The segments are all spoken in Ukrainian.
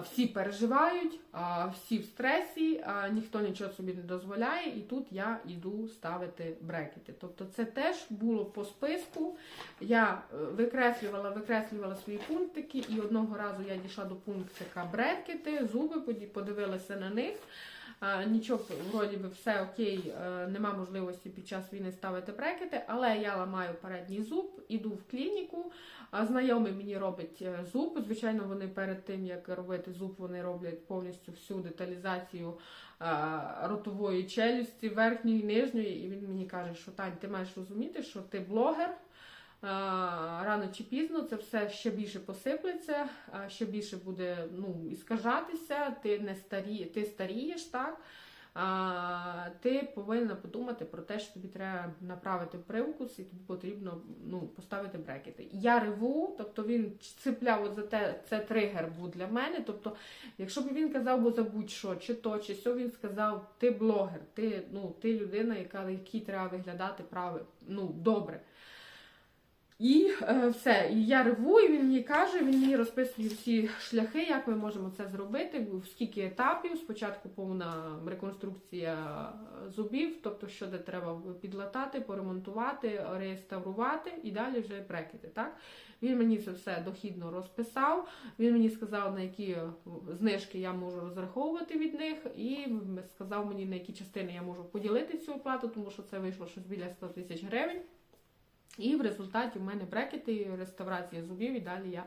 всі переживають, всі в стресі, ніхто нічого собі не дозволяє, і тут я йду ставити брекети. Тобто це теж було по списку. Я е, викреслювала, викреслювала свої пунктики, і одного разу я дійшла до пунктика брекети, зуби, подивилася на них. Нічого, вроді би, все окей, е, нема можливості під час війни ставити брекети, але я ламаю передній зуб, іду в клініку. Знайомий мені робить е, зуб. Звичайно, вони перед тим як робити зуб, вони роблять повністю всю деталізацію е, ротової челюсті, верхньої нижньої. І він мені каже, що Тань, ти маєш розуміти, що ти блогер. Е, Рано чи пізно це все ще більше посиплеться, ще більше буде ну, іскажатися, ти не старі, ти старієш, так? А, ти повинна подумати про те, що тобі треба направити привкус, і тобі потрібно ну, поставити брекети. Я реву, тобто він цепляв за те, це тригер був для мене. Тобто, якщо б він казав, бо за будь-що, чи то, чи сьо, він сказав, ти блогер, ти, ну, ти людина, яка, якій треба виглядати прави, ну, добре. І е, все, і я реву, і він мені каже, він мені розписує всі шляхи, як ми можемо це зробити, в скільки етапів. Спочатку повна реконструкція зубів, тобто що де треба підлатати, поремонтувати, реставрувати і далі вже брекети. Так? Він мені це все дохідно розписав. Він мені сказав, на які знижки я можу розраховувати від них, і сказав мені, на які частини я можу поділити цю оплату, тому що це вийшло щось біля 100 тисяч гривень. І в результаті в мене брекети, реставрація зубів, і далі я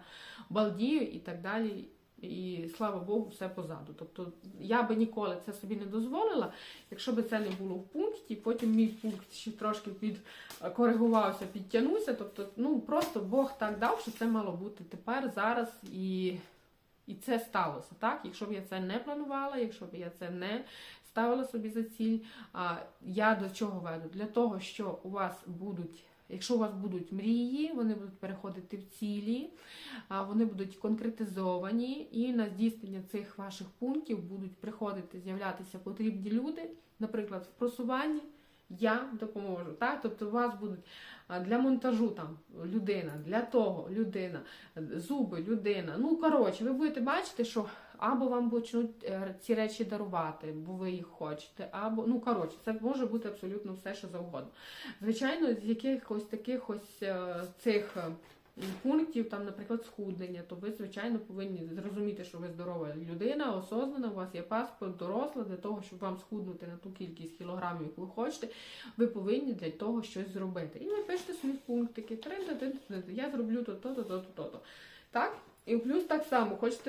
балдію і так далі. І слава Богу, все позаду. Тобто я би ніколи це собі не дозволила, якщо б це не було в пункті, потім мій пункт ще трошки підкоригувався, підтягнувся. Тобто, ну просто Бог так дав, що це мало бути тепер, зараз і. І це сталося, так? Якщо б я це не планувала, якщо б я це не ставила собі за ціль, я до чого веду? Для того, що у вас будуть Якщо у вас будуть мрії, вони будуть переходити в цілі, вони будуть конкретизовані, і на здійснення цих ваших пунктів будуть приходити, з'являтися потрібні люди, наприклад, в просуванні. Я допоможу. Так? Тобто у вас будуть для монтажу там людина, для того людина, зуби, людина. Ну, коротше, ви будете бачити, що або вам почнуть е, ці речі дарувати, бо ви їх хочете, або ну коротше, це може бути абсолютно все, що завгодно. Звичайно, з якихось таких ось е, цих. е, Пунктів, там, наприклад, схуднення, то ви, звичайно, повинні зрозуміти, що ви здорова людина, осознана, у вас є паспорт, доросла, для того, щоб вам схуднути на ту кількість кілограмів, яку ви хочете, ви повинні для того щось зробити. І ви пишете свої пунктики, я зроблю то, то, то, то, то, то. Так? І плюс так само, хочете